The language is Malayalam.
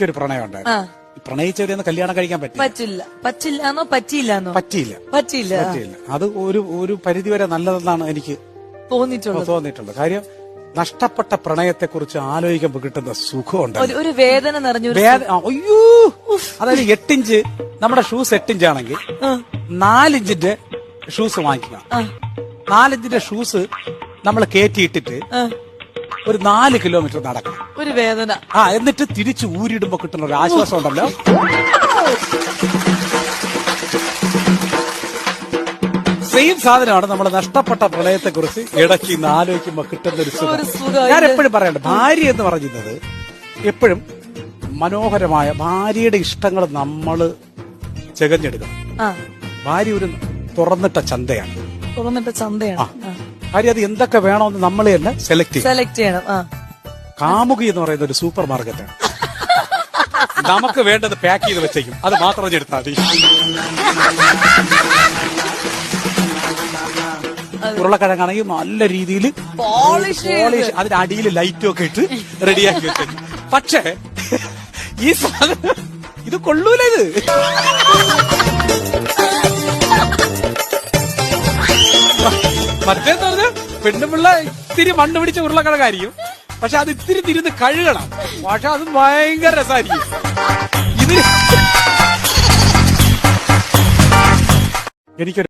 ഒരു പ്രണയം ഉണ്ടായിരുന്നു. പ്രണയിച്ചവരെയൊന്നും കല്യാണം കഴിക്കാൻ പറ്റില്ല പറ്റില്ല. പറ്റില്ലാന്നോ? പറ്റിയില്ലാന്നോ പറ്റിയില്ല. പറ്റിയില്ല. പറ്റിയില്ല. അത് ഒരു ഒരു പരിധി വരെ നല്ലതെന്നാണ് എനിക്ക് തോന്നിയിട്ടുള്ളത്. തോന്നിയിട്ടുള്ളത്. കാര്യം നഷ്ടപ്പെട്ട പ്രണയത്തെ കുറിച്ച് ആലോചിക്കുമ്പോൾ കിട്ടുന്ന സുഖമുണ്ട് ഒരു വേദന നിറഞ്ഞു അയ്യോ! അതായത് എട്ടിഞ്ച് നമ്മുടെ ഷൂസ് എട്ടിഞ്ച് ആണെങ്കിൽ നാലിഞ്ചിന്റെ ഷൂസ് വാങ്ങിക്കുക. നാലിഞ്ചിന്റെ ഷൂസ് നമ്മൾ കയറ്റിയിട്ടിട്ട് ആ, ഒരു നാല് കിലോമീറ്റർ നടക്കണം ഒരു വേദന. ആ എന്നിട്ട് തിരിച്ച് ഊരിടുമ്പോ കിട്ടുന്ന ഒരു ആശ്വാസം ഉണ്ടല്ലോ. സെയിം സാധനമാണ് നമ്മൾ നഷ്ടപ്പെട്ട പ്രളയത്തെ കുറിച്ച് ഇടയ്ക്ക് ഇന്ന് ആലോചിക്കുമ്പോ കിട്ടുന്ന ഒരു സുഖം ഞാൻ എപ്പോഴും പറയണ്ട ഭാര്യ എന്ന് പറയുന്നത് എപ്പോഴും മനോഹരമായ ഭാര്യയുടെ ഇഷ്ടങ്ങൾ നമ്മൾ ചെകഞ്ഞെടുക്കണം. ഭാര്യ ഒരു തുറന്നിട്ട ചന്തയാണ്. തുറന്നിട്ട ചന്തയാണ്. ഭാര്യ അത് എന്തൊക്കെ വേണമെന്ന് നമ്മളെ തന്നെ സെലക്ട് ചെയ്യും സെലക്ട് ചെയ്യണം ആ. കാമുകി എന്ന് പറയുന്ന ഒരു സൂപ്പർ മാർക്കറ്റാണ് നമുക്ക് വേണ്ടത് പാക്ക് ചെയ്ത് വെച്ചേക്കും. അത് മാത്രം എടുത്താൽ മതി. ഉരുളക്കിഴങ്ങാണെങ്കിൽ നല്ല രീതിയിൽ പോളിഷ് പോളിഷ് അതിന്റെ അടിയിൽ ലൈറ്റും ഒക്കെ ഇട്ട് റെഡിയാക്കി വെച്ചേക്കും. പക്ഷേ ഈ സാധനം ഇത് കൊള്ളൂല ഇത്. പറഞ്ഞാൽ പെണ്ണുപിള്ള ഇത്തിരി മണ്ണ് പിടിച്ച ഉരുളക്കിഴങ്ങായിരിക്കും. പക്ഷെ അത് ഇത്തിരി തിരുന്ന് കഴുകണം. പക്ഷെ അത് ഭയങ്കര രസമായിരിക്കും ഇതിന് എനിക്കൊരു